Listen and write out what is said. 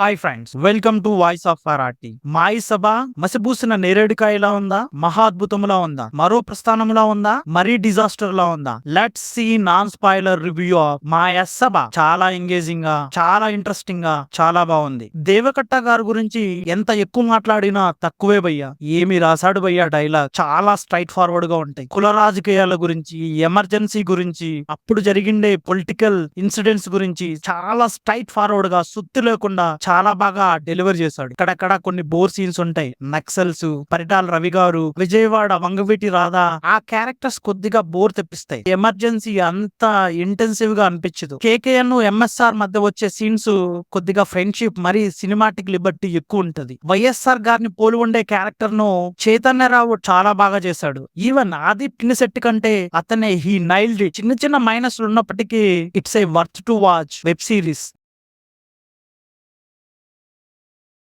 Hi friends welcome to voice of RRT Maya Sabha మసిబూసిన నేరేడుకాయలా ఉందా? మహా అద్భుతంలా ఉందా? మరో ప్రస్థానంలా ఉందా? మరీ డిజాస్టర్ లా ఉందా? Let's see non spoiler review of Maya Sabha. చాలా ఎంగేజింగ్గా చాలా ఇంట్రెస్టింగ్గా చాలా బాగుంది. దేవకట్ట గారి గురించి ఎంత ఎక్కువ మాట్లాడినా తక్కువే భయ్యా. ఏమి రాశాడు భయ్యా డైలాగ్ చాలా స్ట్రైట్ ఫార్వర్డ్గా ఉంటాయి. కుల రాజకీయాల గురించి ఎమర్జెన్సీ గురించి అప్పుడు జరిగిండే పొలిటికల్ ఇన్సిడెంట్స్ గురించి చాలా స్ట్రైట్ ఫార్వర్డ్గా సుత్తి లేకుండా చాలా బాగా డెలివర్ చేశాడు. ఇక్కడక్కడ కొన్ని బోర్ సీన్స్ ఉంటాయి. నక్సల్స్ పరిటాల రవి గారు విజయవాడ వంగవీటి రాధా ఆ క్యారెక్టర్స్ కొద్దిగా బోర్ తెప్పిస్తాయి. ఎమర్జెన్సీ అంత ఇంటెన్సివ్గా అనిపించదు. కేకేఎన్ ఎంఎస్ఆర్ మధ్య వచ్చే సీన్స్ కొద్దిగా ఫ్రెండ్షిప్ మరి సినిమాటిక్ లిబర్టీ ఎక్కువ ఉంటది. వైఎస్ఆర్ గారిని పోలి ఉండే క్యారెక్టర్ను చైతన్యరావు చాలా బాగా చేశాడు. ఈవెన్ ఆది పినిశెట్టి కంటే అతనే హీ నైల్డ్ చిన్న చిన్న మైనస్ ఉన్నప్పటికీ it's a worth to watch web series